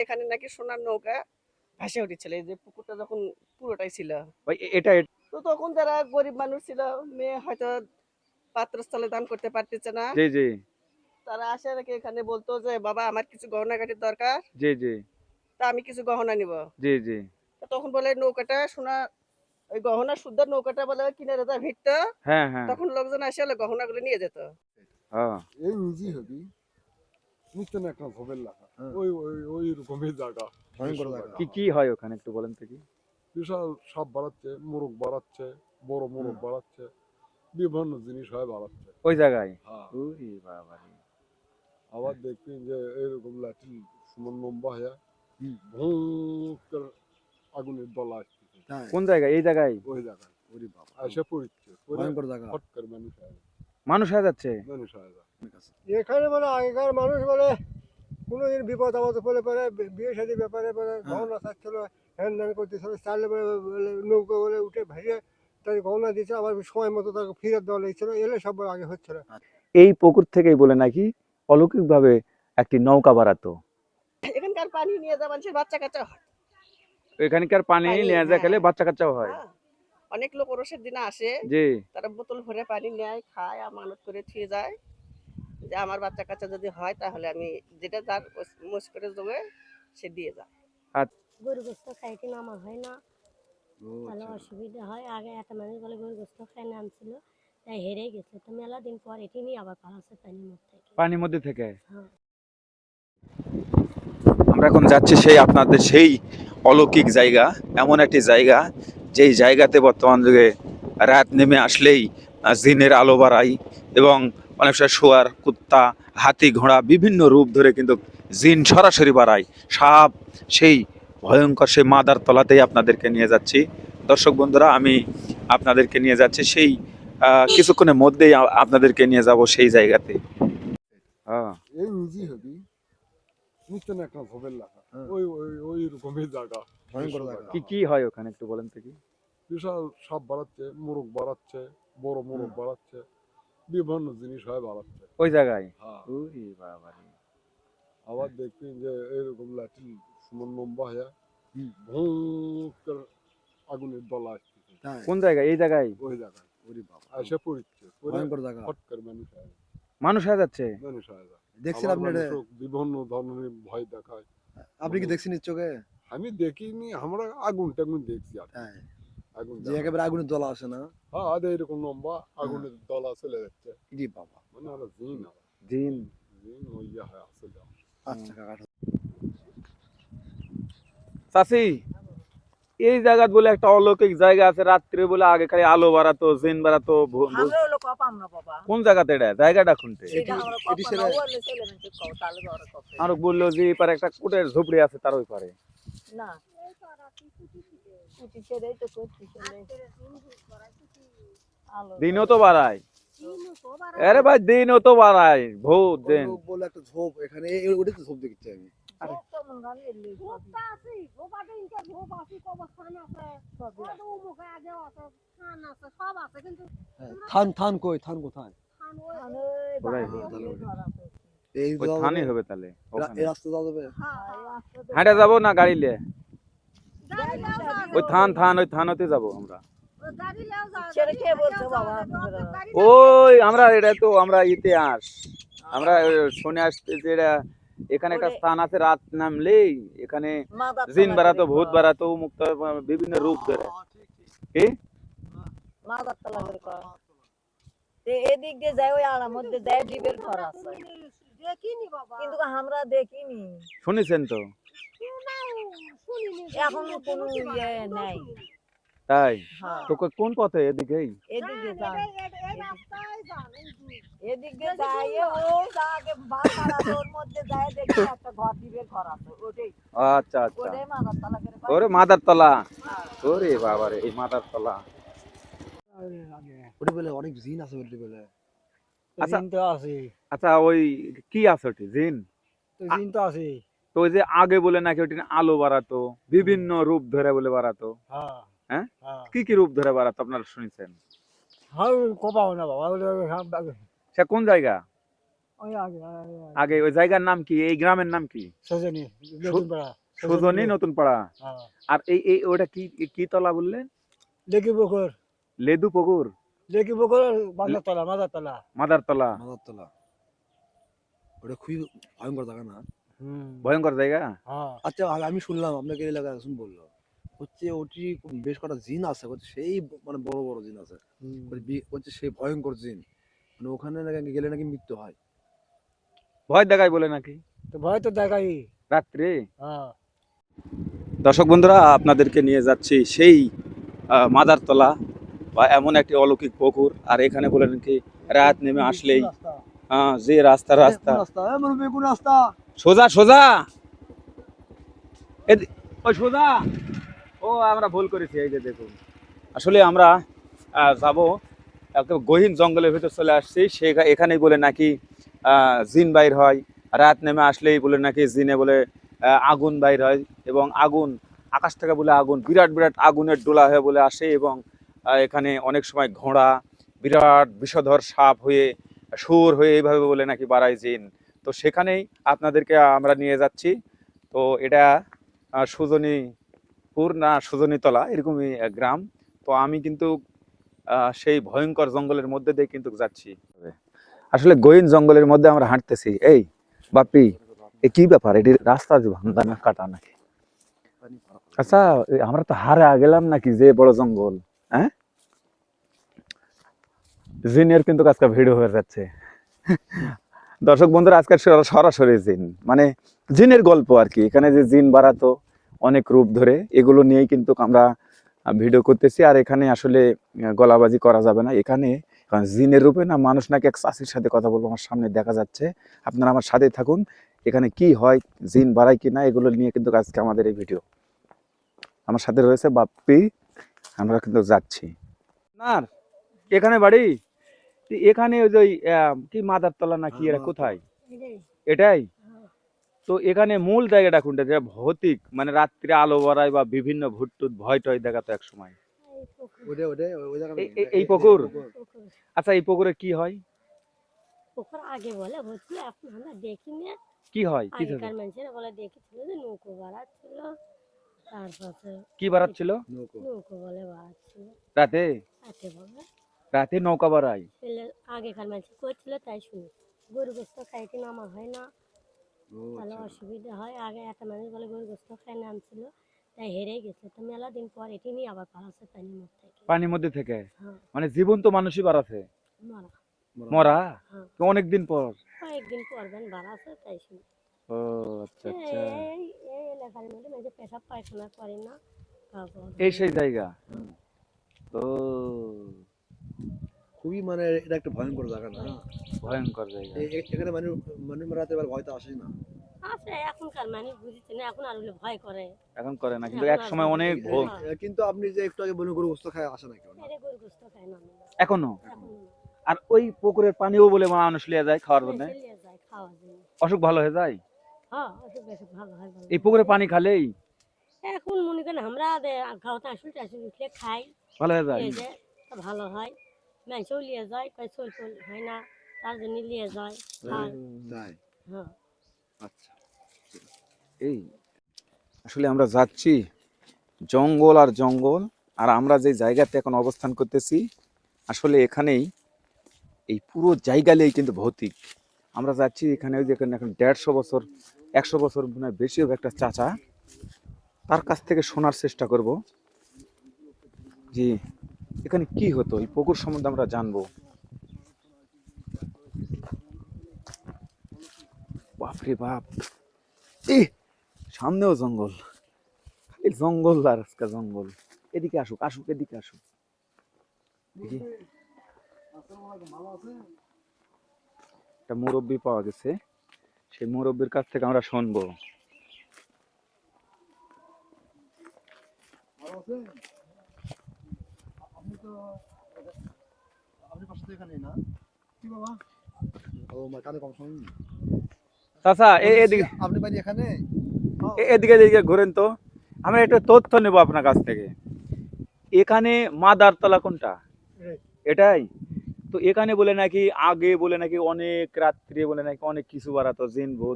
এখানে নাকি সোনার নৌকা ভাসে উঠেছিল। এই যে পুকুরটা যখন পুরোটাই ছিল। এটা তো তখন যারা গরিব মানুষ ছিল মেয়ে হয়তো পাত্রস্থলে দান করতে পারতেছে না। জি জি। তারা আসে নাকি এখানে বলতো যে বাবা আমার কিছু গহনাগাটির দরকার। জি জি। তা আমি কিছু গহনা নিব। জি জি। তখন বলে নৌকাটা সোনা ওই গহনা শুদ্ধ নৌকাটা বলে কিনারে যা ভিড়তো। হ্যাঁ হ্যাঁ। তখন লোকজন আসে গহনাগুলো নিয়ে যেত। হ্যাঁ এই নিজেই হবি। নিত্য একটা ভবের লাগা। ওই ওই ওই রকমই জায়গা। ভয়ঙ্কর জায়গা। কি কি হয় ওখানে একটু বলেন তো কি? বিশাল সাপ বাড়াচ্ছে মোরগ বাড়াচ্ছে বড় মোরগ বাড়াচ্ছে বিভিন্ন জিনিস হয় বাড়াচ্ছে। ওই জায়গায়? হ্যাঁ। বাবা আবার দেখবেন যে এরকম লাঠি সমান লম্বা হয়ে। আগুনের দলা আসতেছে তাই? কোন জায়গায়? এই জায়গায়? ওই জায়গায়। ওরে বাবা। এসে পড়ছে। ভয়ঙ্কর জায়গা। ফট করে মানুষ হয়ে মানুষ হয়ে যাচ্ছে? মানুষ হয়ে যায় এখানে মানে আগেকার মানুষ বলে কোনো দিন বিপদ আপদ পড়লে পরে বিয়ে শাদী ব্যাপারে বলে গহনা চাচ্ছিল হ্যান ত্যান করতেছিল বলে নৌকো বলে উঠে ভেসে তাই গহনা দিচ্ছে আবার সময় মতো তাকে ফিরে দেওয়া লেগেছিল এলে সব আগে হচ্ছিল। এই পুকুর থেকেই বলে নাকি অলৌকিকভাবে একটি নৌকা বাড়াতো? এখানকার পানি নিয়ে যা মানুষের বাচ্চা কাচ্চা হয়। এখানকার পানি নিয়ে যা হ্যাঁ। খেলে বাচ্চা কাচ্চাও হয়। হ্যাঁ। অনেক লোক ওরসের দিনে আসে। জি। তারা বোতল ভরে পানি নেয় খায় আমানত করে থুয়ে যায়। যে আমার বাচ্চা কাচ্চা যদি হয় তাহলে আমি যেটা তার মোস করে দেবে সে দিয়ে যায় গরু গোস্ত খাইতে নামা হয় না। তাহলে আচ্ছা। অসুবিধা হয়। আগে একটা মানুষ বলে গরু গোস্ত খাই নামছিল তাই হেরে গেছে। তো মেলা দিন পর এটি নিয়ে আবার পালাচ্ছে পানির মধ্যে থেকে। পানির মধ্যে থেকে? হ্যাঁ। আমরা এখন যাচ্ছি সেই আপনাদের সেই অলৌকিক জায়গা এমন একটি জায়গা যেই জায়গাতে বর্তমান যুগে রাত নেমে আসলেই জিনের আলো বাড়ায় এবং অনেক সময় শোয়ার কুত্তা হাতি ঘোড়া বিভিন্ন রূপ ধরে কিন্তু জিন সরাসরি বাড়ায়। সাপ সেই ভয়ঙ্কর সেই মাদার তলাতেই আপনাদেরকে নিয়ে যাচ্ছি। দর্শক বন্ধুরা আমি আপনাদেরকে নিয়ে যাচ্ছি সেই কিছুক্ষণের মধ্যেই আপনাদেরকে নিয়ে যাব সেই জায়গাতে। হ্যাঁ। হ্যাঁ। ওই ওই ওই রকমই জায়গা। ভয়ঙ্কর জায়গা। কি কি হয় ওখানে একটু বলেন তো কি? বিশাল সাপ বাড়াচ্ছে মোরগ বাড়াচ্ছে বড় মোরগ বাড়াচ্ছে। বিভিন্ন জিনিস হয় বাড়াচ্ছে ওই জায়গায়? হ্যাঁ। বাবা রে। আবার দেখবেন যে এরকম লাঠি সমান লম্বা হয়ে। আগুনের দলা তাই? কোন জায়গায়? এই জায়গায়? ওই জায়গায়। ওরে বাবা। এসে পড়ছে ভয়ঙ্কর জায়গা। করে মানুষ হয়ে মানুষ হয়ে যাচ্ছে? মানুষ হয়ে দেখছেন আপনি বিভিন্ন ধরনের ভয় দেখায়। আপনি কি দেখছেন চোখে? আমি দেখিনি আমরা আগুন টাগুন দেখছি আর আগুন যে একেবারে আগুনের দলা আসে না। হ্যাঁ আদে এরকম লম্বা আগুনের দলা চলে যাচ্ছে ইরে বাবা। মানে আমরা জিন জিন। জিন ওই হয় আসলে। আচ্ছা কাকা চাষি এই জায়গা বলে একটা অলৌকিক জায়গা আছে রাত্রে বলে আগে খালি আলো বাড়াতো জিন বাড়াতো কোন জায়গাতে এটা? জায়গাটা কোনতে কপ আর বলল যে এপারে একটা কুটের ঝুপড়ি আছে তার ওই পারে। না। দিনও তো বাড়ায়। আরে ভাই দিনও তো বাড়ায়। ভূত দিন বলে একটা ঝোপ এখানে তো ঝোপ দেখছি আমি। হ্যাঁ, থান থান কই থান কোথায়? হবে। তাহলে যাবে? হাঁটে যাব না গাড়ি নিয়ে? ওই থান থান ওই থানতে যাব আমরা। ছেড়ে কে বলছো বাবা ওই আমরা এটা তো আমরা ইতিহাস আমরা শুনে আসতে যে এখানে একটা স্থান আছে রাত নামলেই। এখানে জিন বাড়াতো ভূত বাড়াতো মুক্ত বিভিন্ন রূপ ধরে। কি? মাদার তলা করে কর তে এদিক দিয়ে যায় ওই আড়ার মধ্যে যায় ডিবের ঘর আছে। কিন্তু আমরা দেখিনি। শুনেছেন তো? এখন কোনো ইয়ে নাই। তাই? হ্যাঁ। তো কোন পথে? এদিকেই? এদিকে যান এদিক দিয়ে ও বাসার আছে মধ্যে যায় দেখি একটা ঘর ডিবের ঘর আছে ওটাই। আচ্ছা আচ্ছা। ওটাই মাদার তলা করে ওরে ওরে বাবারে এই মাদার তলা। ওটা বলে অনেক জিন আছে বলতে বলে। আচ্ছা। তো আছে। আচ্ছা ওই কি আছে ওটি? জিন? তো জিন তো আছে। তো ওই যে আগে বলে নাকি ওটি আলো বাড়াতো বিভিন্ন রূপ ধরে বলে বাড়াতো। হ্যাঁ হ্যাঁ? হ্যাঁ। কি কি রূপ ধরে বাড়াতো আপনারা শুনেছেন? কোপাও না বাবা ওটা সে কোন জায়গা? আগে আগে, আগে। আগে ওই জায়গার নাম কি? এই গ্রামের নাম কি? সজনী নতুন পাড়া সুজনী নতুন পাড়া? হ্যাঁ। আর এই এই ওটা কি কি তলা বললেন? লেকি পুকুর। লেদু পুকুর? লেকি পুকুর মাদার তলা মাদার তলা। মাদার তলা। মাদারতলা ওটা খুবই ভয়ঙ্কর জায়গা না? ভয়ঙ্কর জায়গা? হ্যাঁ। আচ্ছা আমি শুনলাম আপনাকে এই এলাকায় একজন বলল। হচ্ছে ওটি বেশ কটা জিন আছে হচ্ছে সেই মানে বড় বড় জিন আছে। হচ্ছে সেই ভয়ঙ্কর জিন। মানে ওখানে নাকি গেলে নাকি মৃত্যু হয়। ভয় দেখায় বলে নাকি? তো ভয় তো দেখাই। রাত্রে? হ্যাঁ। দর্শক বন্ধুরা আপনাদেরকে নিয়ে যাচ্ছি সেই মাদারতলা বা এমন একটি অলৌকিক পুকুর। আর এখানে বলে নাকি রাত নেমে আসলেই আহ, যে রাস্তা। রাস্তা রাস্তা। সোজা সোজা। ওই সোজা। ও, আমরা ভুল করেছি, এই যে দেখুন। আসলে আমরা যাব একটা গহীন জঙ্গলের ভিতর চলে আসছি। সে এখানে বলে নাকি জিন বাইর হয়। রাত নেমে আসলেই বলে নাকি জিনে বলে আগুন বাইর হয়। এবং আগুন, আকাশ থেকে বলে আগুন, বিরাট বিরাট আগুনের ডোলা হয়ে বলে আসে এবং এখানে অনেক সময় ঘোড়া, বিরাট বিষধর সাপ হয়ে, সুর হয়ে এইভাবে বলে নাকি বাড়ায় জিন। তো সেখানেই আপনাদেরকে আমরা নিয়ে যাচ্ছি। তো এটা সুজনীপুর না, সুজনীতলা, এরকমই গ্রাম। তো আমি কিন্তু সেই ভয়ঙ্কর জঙ্গলের মধ্যে দিয়ে কিন্তু যাচ্ছি। আসলে গহীন জঙ্গলের মধ্যে আমরা হাঁটতেছি। এই, বাপি, এ কি ব্যাপার? এটি রাস্তা ভাঙ্গা না কাটা নাকি? আচ্ছা আমরা তো হারা গেলাম নাকি যে বড় জঙ্গল হ্যাঁ? জিনের কিন্তু আজকে ভিড় হয়ে যাচ্ছে। দর্শক বন্ধুরা আজকে সরা- সরাসরি জিন। মানে জিনের গল্প আর কি। এখানে যে জিন বাড়াতো অনেক রূপ ধরে, এগুলো নিয়েই কিন্তু আমরা ভিডিও করতেছি। আর এখানে আসলে গলাবাজি করা যাবে না। এখানে জিনের রূপে না মানুষ নাকি এক চাষির সাথে কথা বলব, আমার সামনে দেখা যাচ্ছে। আপনারা আমার সাথে থাকুন। এখানে কি হয়, জিন বাড়ায় কি না, এগুলো নিয়ে কিন্তু আজকে আমাদের এই ভিডিও। আমার সাথে রয়েছে বাপ্পি। আমরা কিন্তু যাচ্ছি। না এখানে বাড়ি? এখানে ওই যে কি মাদারতলা না কি হ্যাঁ, এরা কোথায়? এটাই। হ্যাঁ। তো এখানে মূল জায়গাটা কোনটা? যেটা ভৌতিক মানে রাত্রে আলো বাড়ায় বা বিভিন্ন ভূত টুত ভয় টয় দেখাতো এক সময় এই পুকুর? আচ্ছা এই পুকুরে কি হয়? পুকুর আগে বলে হচ্ছিল এখন আমরা দেখিনি। কি হয়? কি থাকে? আগেকার মানুষেরা বলে দেখেছিল যে নৌকো বাড়াচ্ছিল তারপরে কি বাড়াচ্ছিল? নৌকো। নৌকো বলে বাড়াচ্ছিল। রাতে বলে। রাতে নৌকা বাড়ায়। আগেকার মানুষ করছিল তাই শুনি। গরু গোস্ত খাইতে নামা হয় না। তাহলে আচ্ছা। অসুবিধা হয়। আগে একটা মানুষ বলে গরু গোস্ত খাই নামছিল তাই হেরে গেছে। তো মেলা দিন পর এটি নিয়ে আবার পালাচ্ছে পানির মধ্যে থেকে। পানির মধ্যে থেকে? হ্যাঁ। মানে জীবন্ত মানুষই বাড়াছে? মারা। মরা? হ্যাঁ। অনেকদিন পর? কয়েকদিন পর বেন বাড়াছে তাই শুনি। ও আচ্ছা আচ্ছা। এই এলাকার মধ্যে মেয়েদের পেশাব পায়খানা করে না এই সেই জায়গা? ও খুবই মানে এটা একটা ভয়ঙ্কর জায়গা না? ভয়ঙ্কর জায়গা। এখানে মানুষ মানুষ রাতে বেলা ভয় তো আসে না? এখনকার মানুষ বুঝছে না এখন আর ভয় করে। এখন করে না কিন্তু এক সময় অনেক। এ- কিন্তু আপনি যে একটু আগে বলে গরু গোস্ত খায় আসে না কেউ গরু গোস্ত খায় না এখনও? আর ওই পুকুরের পানিও বলে মানুষ লিয়ে যায় খাওয়ার জন্য? জন্য। অসুখ ভালো হয়ে যায়? হ্যাঁ অসুখ বেসুখ ভালো হয় ভালো এই পুকুরে পানি খালেই? এখন মনে করেন আমরা খাওয়াতে আসল টাসুল উঠলে খাই। ভালো হয়ে যায়? এই যে তা ভালো হয়। মানুষও যায় কয় চল চল হয় না তার জন্য লিয়ে যায় তাই হ্যাঁ আচ্ছা। এই আসলে আমরা যাচ্ছি জঙ্গল আর জঙ্গল আর আমরা যে জায়গাতে এখন অবস্থান করতেছি আসলে এখানেই এই পুরো জায়গালেই কিন্তু ভৌতিক। আমরা যাচ্ছি এখানে ওই যেখানে এখন দেড়শো বছর একশো বছর মনে হয় বেশি হবে একটা চাচা। তার কাছ থেকে শোনার চেষ্টা করব। জি। এখানে কি হতো? এই পুকুর সম্বন্ধে আমরা জানব। বাপরে বাপ। এই, সামনেও জঙ্গল। খালি জঙ্গল আর আজকে জঙ্গল। এদিকে আসুক আসুক, এদিকে আসুক। দেখি। একটা মুরব্বি পাওয়া গেছে। সেই মুরব্বির কাছ থেকে আমরা শুনব। তো আপনি পাশে তো এখানেই না কি বাবা ও মা কানে কম শুনুন চাচা এদিকে আপনি বাড়ি এখানে এদিকে এদিকে ঘুরেন তো আমরা একটা তথ্য নেব আপনার কাছ থেকে। এখানে মাদারতলা কোনটা? এটাই। তো এখানে বলে নাকি আগে বলে নাকি অনেক রাত্রে বলে নাকি অনেক কিছু বাড়াতো জিন ভূত।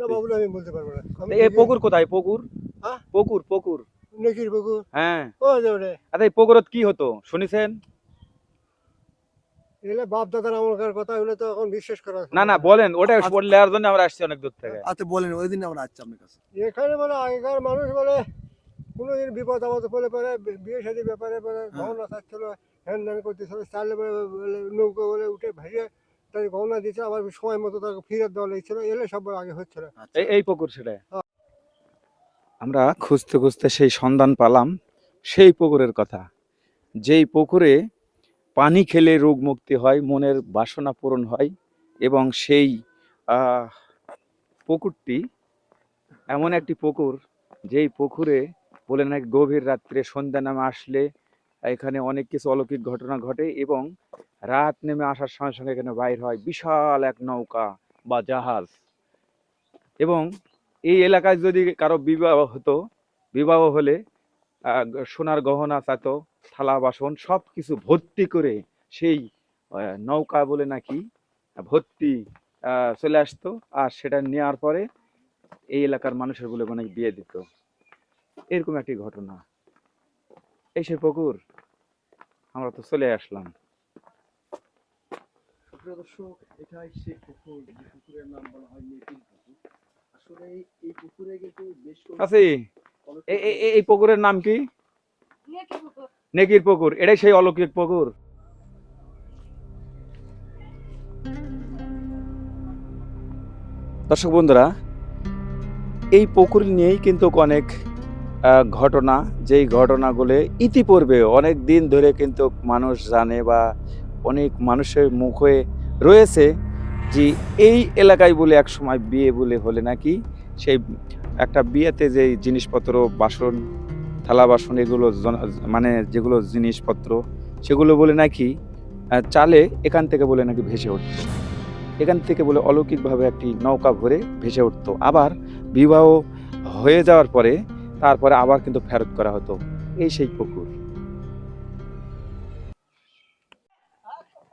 বলতে পারব না। এই পুকুর কোথায়? পুকুর? হ্যাঁ? পুকুর পুকুর। নেকির পুকুর। হ্যাঁ। ও আচ্ছা এই পুকুরত কি হতো? শুনেছেন? এগুলো বাপ দাদার আমলকার কথা এগুলো তো এখন বিশ্বাস করা না না বলেন ওটা আর জন্য আমরা আসছি অনেক দূর থেকে। আচ্ছা বলেন ওই দিন আমরা আসছি আপনার কাছে। এখানে মানে আগেকার মানুষ বলে কোনোদিন বিপদ আপদ হলে পরে বিয়ে শাদী ব্যাপারে পরে গহনা থাকছিল হ্যান ত্যান করতেছিল চালে বলে বলে নৌকো বলে উঠে গহনা দিচ্ছে আবার সময় মতো তাকে ফিরত দেওয়া লেগেছিল এলে সব আগে হচ্ছিল। আচ্ছা। এই এই পুকুর সেটা আমরা খুঁজতে খুঁজতে সেই সন্ধান পালাম সেই পুকুরের কথা। যেই পুকুরে পানি খেলে রোগ মুক্তি হয়, মনের বাসনা পূরণ হয় এবং সেই পুকুরটি এমন একটি পুকুর, যেই পুকুরে বলে নাকি গভীর রাত্রে সন্ধ্যা নামে আসলে এখানে অনেক কিছু অলৌকিক ঘটনা ঘটে এবং রাত নেমে আসার সঙ্গে সঙ্গে এখানে বাইর হয় বিশাল এক নৌকা বা জাহাজ। এবং এই এলাকায় যদি কারও বিবাহ হতো, বিবাহ হলে সোনার গহনা চাতো থালা বাসন সব কিছু ভর্তি করে সেই নৌকা বলে নাকি ভর্তি চলে আসতো। আর সেটা নেওয়ার পরে এই এলাকার মানুষের বলে মানে বিয়ে দিত। এরকম একটি ঘটনা। এই সে পুকুর আমরা তো চলে আসলাম। দর্শক এটাই সেই পুকুর পুকুরের নাম বলা হয় পুকুর। আসলে এই পুকুরে কিন্তু বেশ আছে এই পুকুরের নাম কি? নেকির পুকুর। এটাই সেই অলৌকিক পুকুর। দর্শক বন্ধুরা, এই পুকুর নিয়েই কিন্তু অনেক ঘটনা। যেই ঘটনাগুলো ইতিপূর্বে অনেক দিন ধরে কিন্তু মানুষ জানে বা অনেক মানুষের মুখে রয়েছে যে এই এলাকায় বলে এক সময় বিয়ে বলে হলে নাকি সেই একটা বিয়েতে যে জিনিসপত্র, বাসন, থালা বাসন এগুলো মানে যেগুলো জিনিসপত্র, সেগুলো বলে নাকি চালে এখান থেকে বলে নাকি ভেসে উঠতো। এখান থেকে বলে অলৌকিকভাবে একটি নৌকা ভরে ভেসে উঠতো। আবার বিবাহ হয়ে যাওয়ার পরে তারপরে আবার কিন্তু ফেরত করা হতো। এই সেই পুকুর।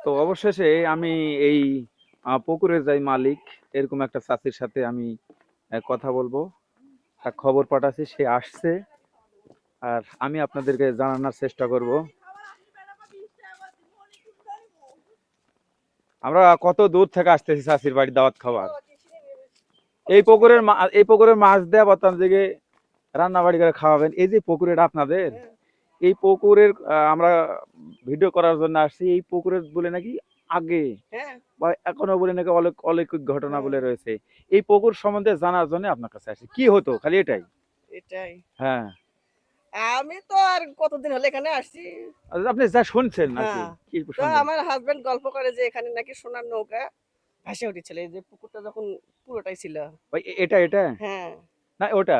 তো অবশেষে আমি এই পুকুরের যাই মালিক, এরকম একটা চাষির সাথে আমি কথা বলব। খবর পাঠাচ্ছি, সে আসছে। আর আমি আপনাদেরকে জানানোর চেষ্টা করব। আমরা কত দূর থেকে আসতেছি চাষির বাড়ি দাওয়াত খাবার? এই পুকুরের এই পুকুরের মাছ দেওয়া বর্তমান দিকে রান্না বাড়ি করে খাওয়াবেন। এই যে পুকুর এটা আপনাদের, এই পুকুরের আমরা ভিডিও করার জন্য আসছি। এই পুকুরের বলে নাকি আগে হ্যাঁ। বা এখনও বলে নাকি অলৌক- অলৌকিক ঘটনা বলে রয়েছে। এই পুকুর সম্বন্ধে জানার জন্য আপনার কাছে আসি। কি হতো? খালি এটাই। এটাই। হ্যাঁ। আমি তো আর কতদিন হলে এখানে আসছি। আচ্ছা, আপনি যা শুনছেন আর কি হ্যাঁ। তো আমার হাজবেন্ড গল্প করে যে এখানে নাকি সোনার নৌকা ভাসে উঠেছিল। এই যে পুকুরটা যখন পুরোটাই ছিল। এটা এটা? হ্যাঁ। না ওটা?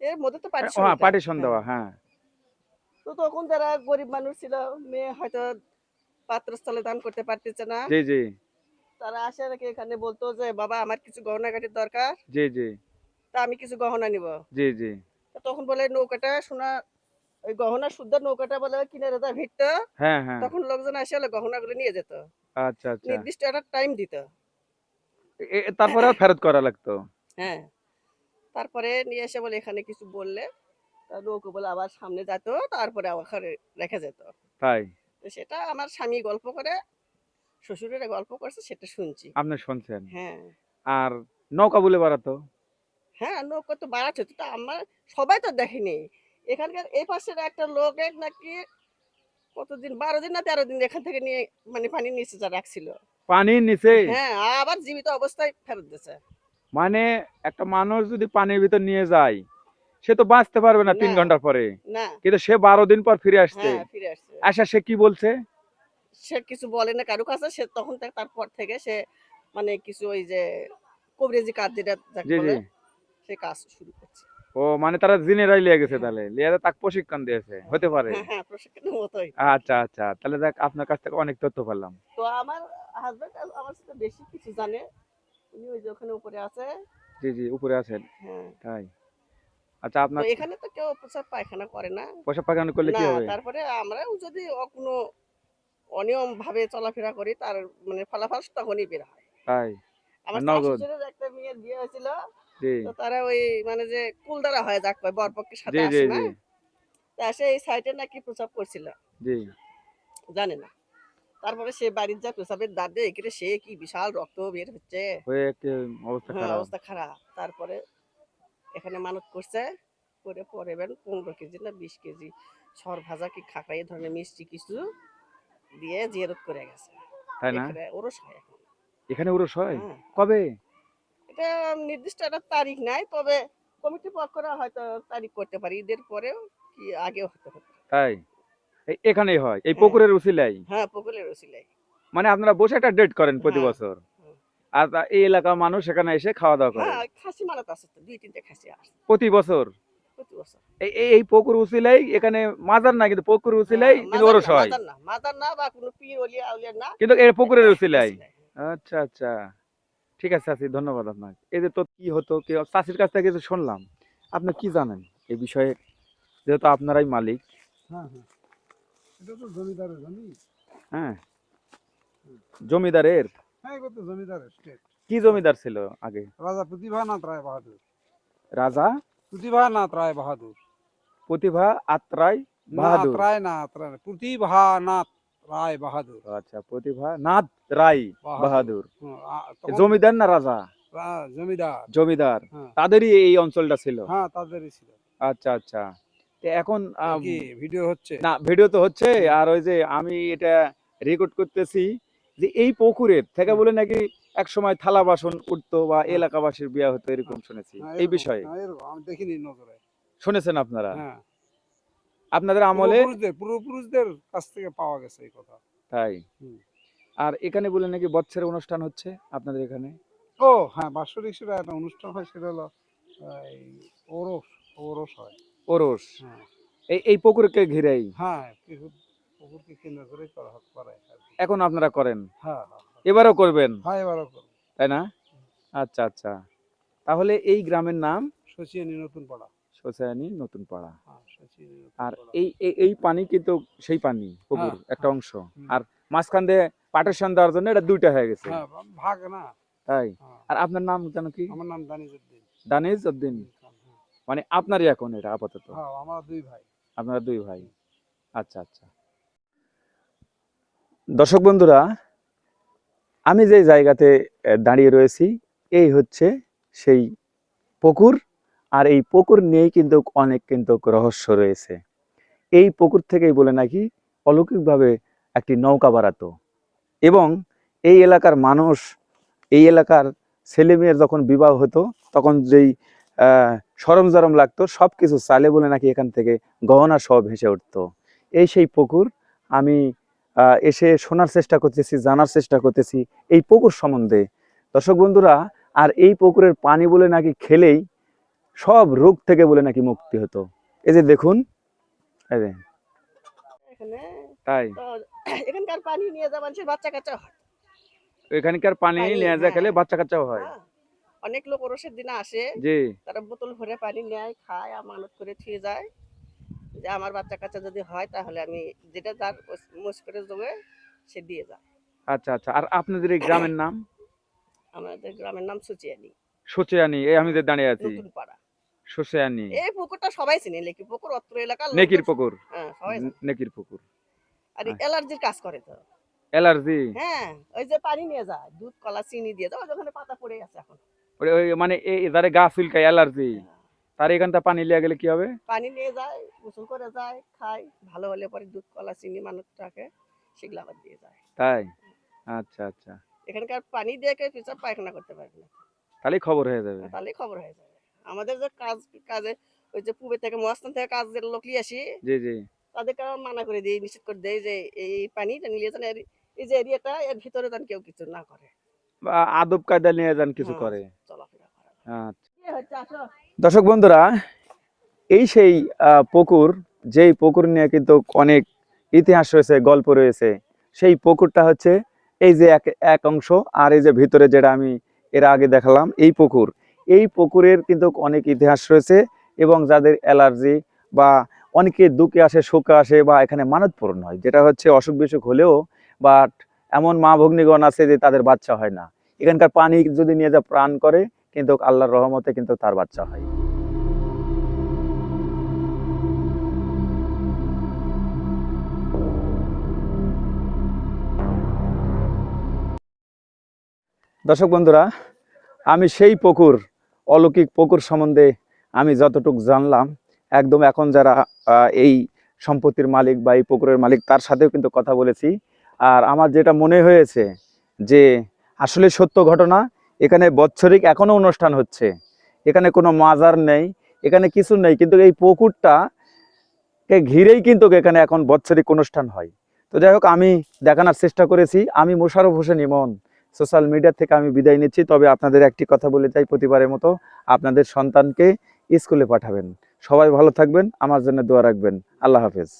এর মধ্যে তো হ্যাঁ পার্টিশন পার্টিশন দেওয়া হ্যাঁ। তো তখন যারা গরিব মানুষ ছিল মেয়ে হয়তো পাত্রস্থলে দান করতে পারতেছে না। জি জি। তারা আসে নাকি এখানে বলতো যে বাবা আমার কিছু গহনা গাটির দরকার। জি জি। তা আমি কিছু গহনা নিব। জি জি। তখন বলে নৌকাটা সোনা ওই গহনা শুদ্ধ নৌকাটা বলে কিনে রেদা ভিড়তো হ্যাঁ হ্যাঁ। তখন লোকজন আসে হলে গহনাগুলো নিয়ে যেত। আচ্ছা আচ্ছা। নির্দিষ্ট একটা টাইম দিত। তারপরে ফেরত করা লাগতো? হ্যাঁ। তারপরে নিয়ে এসে বলে এখানে কিছু বললে? নৌকো বলে আবার সামনে যেত তারপরে আবার রেখে যেত। তাই? তো সেটা আমার স্বামী গল্প করে শ্বশুরের গল্প করছে সেটা শুনছি। আপনি শুনছেন? হ্যাঁ। আর নৌকা বলে বাড়াতো? হ্যাঁ নৌকা তো বাড়াচ্ছে তো আমার সবাই তো দেখেনি। এখানকার এই পাশের একটা লোক নাকি কতদিন বারো দিন না তেরো দিন এখান থেকে নিয়ে মানে পানি নিচে যা রাখছিল। পানির নিচে? হ্যাঁ আবার জীবিত অবস্থায় ফেরত দিয়েছে। মানে একটা মানুষ যদি পানির ভিতর নিয়ে যায় সে তো বাঁচতে পারবে না তিন। ঘণ্টা পরে। না। কিন্তু সে বারো দিন পর ফিরে আসছে। হ্যাঁ ফিরে আসছে। আচ্ছা সে কি বলছে? সে কিছু বলে না কারও কাছে সে তখন তারপর থেকে সে মানে কিছু ওই যে কবরেজি কাজ যেটা সে কাজ শুরু করছে। ও মানে তারা জিনেরাই লিয়ে গেছে তাহলে? লিয়ে তাকে প্রশিক্ষণ দিয়েছে? হতে পারে। হ্যাঁ হ্যাঁ প্রশিক্ষণের মতোই। আচ্ছা আচ্ছা তাহলে দেখ আপনার কাছ থেকে অনেক তথ্য পেলাম তো আমার হাজবেন্ড আমার সাথে বেশি কিছু জানে। উনি ওই যে ওখানে উপরে আছে। জি জি উপরে আছেন। হ্যাঁ। তাই। আচ্ছা আপনার এখানে তো কেউ প্রসাব পায়খানা করে না। পয়সা পাকানো করলে কি হবে? তারপরে আমরাও যদি কোনো অনিয়ম ভাবে চলাফেরা করি তার মানে ফলাফল তখনই বের হয়। তাই? আমার নগদ। শাশুড়ির একটা মেয়ের বিয়ে হয়েছিল জি। তো তারা ওই মানে যে কুলদারা হয় যাক কয় বরপক্ষের সাথে আসে না। তা সে এই সাইডে নাকি প্রসাব করছিল। জি। জানে না। তারপরে সে বাড়ির যা প্রসাবের দাঁত দিয়ে এখানে সে কি বিশাল রক্ত বের হচ্ছে। অবস্থা হ্যাঁ খারাপ? অবস্থা খারাপ। তারপরে এখানে মানত করছে করে পরে পনেরো কেজি না বিশ কেজি সর ভাজা কি খাকড়া এই ধরনের মিষ্টি কিছু দিয়ে জিয়ারত করে গেছে। তাই না? এখানে ওরস হয় এখন। এখানে উরস হয়? হ্যাঁ। কবে? এটা নির্দিষ্ট একটা তারিখ নাই তবে কমিটি পক্ষরা হয়তো তারিখ করতে পারি ঈদের পরেও কি আগেও হতে পারে। তাই? এখানেই হয় এই হ্যাঁ। পুকুরের উসিলাই হ্যাঁ পুকুলের ওসিলাই মানে আপনারা বসে একটা ডেট করেন প্রতি হ্যাঁ। বছর। আর এই এলাকার মানুষ এখানে এসে খাওয়া দাওয়া করে। হ্যাঁ খাসি মানত আছে দুই তিনটে খাসি আসে প্রতি বছর? প্রতি বছর। এই এই- পুকুর উসিলাই এখানে মাজার না কিন্তু পুকুর উসিলাই হ্যাঁ, কিন্তু ওরস না, হয়। মাজার না মাজার না বা কোনো পীর অলিয়া আউলিয়া না কিন্তু এই পুকুরের এটা আচ্ছা আচ্ছা। ঠিক আছে চাচি ধন্যবাদ আপনাকে। এই যে তো কি হতো কি চাষির কাছ থেকে কিছু শুনলাম আপনি কি জানেন এই বিষয়ে? যেহেতু আপনারাই মালিক। হ্যাঁ হ্যাঁ। এটা তো জমিদারের জমি। হ্যাঁ। জমিদারের? হ্যাঁ এগুলো তো জমিদারের স্টেট কি জমিদার ছিল আগে? রাজা প্রতিভানাথ রায় বাহাদুর। রাজা? প্রতিভানাথ রায় বাহাদুর। প্রতিভা আত্রাই নাথ বাহাদুর। রায় রায় প্রতিভানাথ রায় বাহাদুর। আচ্ছা প্রতিভা নাথ রাই বাহাদুর। জমিদার না রাজা? জমিদার। জমিদার। হ্যাঁ। তাদেরই এই অঞ্চলটা ছিল? হ্যাঁ তাদেরই ছিল। আচ্ছা আচ্ছা। এখন ভিডিও হচ্ছে? না ভিডিও তো হচ্ছে আর ওই যে আমি এটা রেকর্ড করতেছি যে এই পুকুরের থেকে বলে নাকি এক সময় থালা বাসন উঠতো বা এলাকাবাসীর বিয়ে হতো এরকম শুনেছি। হ্যাঁ, এই বিষয়ে? হ্যাঁ, দেখিনি নজরে। শুনেছেন আপনারা? হ্যাঁ। আপনাদের আমলে? পূর্বপুরুষদের কাছ থেকে পাওয়া গেছে এই কথা। তাই? আর এখানে বলে নাকি বৎসরের অনুষ্ঠান হচ্ছে আপনাদের এখানে? ও হ্যাঁ বাৎসরিক সেটা একটা অনুষ্ঠান হয় সেটা হলো ওরস ওরস হয়। ওরস? হ্যাঁ। এই এই পুকুরকে ঘিরেই? হ্যাঁ পুকুরকে কেন্দ্র করে করা হয়- করে এখন আপনারা করেন? হ্যাঁ হ্যাঁ হ্যাঁ। এবারও করবেন? হ্যাঁ এবারও করো তাই না? আচ্ছা আচ্ছা। তাহলে এই গ্রামের নাম? শচিয়ানি নতুন পাড়া। সোসায়ানি নতুন পাড়া। হ্যাঁ আর এই এই- পানি কিন্তু সেই পানি পুকুর একটা অংশ। আর মাঝখান দিয়ে পার্টিশন দেওয়ার জন্য এটা দুইটা হয়ে গেছে। ভাগ না। তাই। আর আপনার নাম যেন কি? আমার নাম দানিজ উদ্দিন। হ্যাঁ, মানে আপনারই এখন এটা আপাতত। হ্যাঁ আমার দুই ভাই। আপনারা দুই ভাই। আচ্ছা আচ্ছা। দর্শক বন্ধুরা, আমি যে জায়গাতে দাঁড়িয়ে রয়েছি, এই হচ্ছে সেই পুকুর, আর এই পুকুর নিয়েই কিন্তু অনেক কিন্তু রহস্য রয়েছে। এই পুকুর থেকেই বলে নাকি অলৌকিকভাবে একটি নৌকা বাড়াতো। এবং এই এলাকার মানুষ, এই এলাকার ছেলে মেয়ের যখন বিবাহ হতো, তখন যেই সরঞ্জাম লাগতো সব কিছু চালে বলে নাকি এখান থেকে গহনা সব ভেসে উঠতো। এই সেই পুকুর, আমি এসে শোনার চেষ্টা করতেছি জানার চেষ্টা করতেছি এই পুকুর সম্বন্ধে। দর্শক বন্ধুরা আর এই পুকুরের পানি বলে নাকি খেলেই সব রোগ থেকে বলে নাকি মুক্তি হতো। এই যে দেখুন এই যে। তাই? এখানকার পানি নিয়ে যাবেন সে বাচ্চা কাচ্চা হয়। এখানকার পানি পানি, নিয়ে যা হ্যাঁ। খেলে বাচ্চা কাচ্চাও। অনেক লোক ওরসের দিনে আসে জি। তারা বোতল ভরে পানি নেয় খায় আর মানত করে থুয়ে যায়। যে আমার বাচ্চা কাচ্চা যদি হয় তাহলে আমি যেটা মুস করে জমে সে দিয়ে যায় আচ্ছা আচ্ছা। আর আপনাদের এই গ্রামের নাম? আমাদের গ্রামের নাম সুচিয়ানি। সোচেয়ানি এই আমি যে দাঁড়িয়ে আছি। নতুন পাড়া। সোচেয়ানি। এই পুকুরটা সবাই চিনে লেকি পুকুর অত্র এলাকার লোক- নেকির পুকুর। হ্যাঁ সবাই। নেকির পুকুর। আর অ্যালার্জির কাজ করে তো। অ্যালার্জি হ্যাঁ ওই যে পানি নিয়ে যায় দুধ কলা চিনি দিয়ে যায় ওখানে পাতা পড়ে আছে এখন। ওই মানে এই যারা গা চুলকায় অ্যালার্জি তার এখানটা পানি লিয়ে গেলে কি হবে? পানি নিয়ে যায় গোসল করে যায় খায়। ভালো হলে পরে দুধ কলা চিনি মানুষ রাখে সেগুলো আবার দিয়ে যায়। তাই? আচ্ছা আচ্ছা। এখানকার পানি দিয়ে কেউ পেশাব পায়খানা করতে পারবে না। তাহলেই খবর হয়ে যাবে। তাহলেই খবর হয়ে যাবে। আমাদের যে কাজ কাজে ওই যে পূবে থেকে মহাস্থান থেকে কাজের লোক নিয়ে আসি জি জি। তাদেরকে মানা করে দিই নিষেধ করে দেয় যে এই পানিটা নিয়ে যান এই যে এরিয়াটা এর ভিতরে যেন কেউ কিছু না করে। বা আদব কায়দা নিয়ে যান কিছু হ্যাঁ। করে। চলাফেরা করা। আচ্ছা। কি হচ্ছে আসো। দর্শক বন্ধুরা, এই সেই পুকুর, যেই পুকুর নিয়ে কিন্তু অনেক ইতিহাস রয়েছে, গল্প রয়েছে, সেই পুকুরটা হচ্ছে এই যে এক এক অংশ আর এই যে ভিতরে যেটা আমি এর আগে দেখালাম, এই পুকুর। এই পুকুরের কিন্তু অনেক ইতিহাস রয়েছে এবং যাদের অ্যালার্জি বা অনেকে দুঃখে আসে, সুখে আসে বা এখানে মানত পূরণ হয়, যেটা হচ্ছে অসুখ বিসুখ হলেও বাট এমন মা ভগ্নীগণ আছে যে তাদের বাচ্চা হয় না। এখানকার পানি যদি নিয়ে যা প্রাণ করে কিন্তু আল্লাহর রহমতে কিন্তু তার বাচ্চা হয়। দর্শক বন্ধুরা, আমি সেই পুকুর, অলৌকিক পুকুর সম্বন্ধে আমি যতটুক জানলাম, একদম এখন যারা এই সম্পত্তির মালিক বা এই পুকুরের মালিক, তার সাথেও কিন্তু কথা বলেছি। আর আমার যেটা মনে হয়েছে যে আসলে সত্য ঘটনা এখানে বৎসরিক এখনও অনুষ্ঠান হচ্ছে। এখানে কোনো মাজার নেই, এখানে কিছু নেই, কিন্তু এই পুকুরটা কে ঘিরেই কিন্তু এখানে এখন বৎসরিক অনুষ্ঠান হয়। তো যাই হোক, আমি দেখানোর চেষ্টা করেছি। আমি মোশারফ হোসেন ইমন। সোশ্যাল মিডিয়া থেকে আমি বিদায় নিচ্ছি। তবে আপনাদের একটি কথা বলে চাই প্রতিবারের মতো আপনাদের সন্তানকে স্কুলে পাঠাবেন। সবাই ভালো থাকবেন, আমার জন্য দোয়া রাখবেন। আল্লাহ হাফেজ।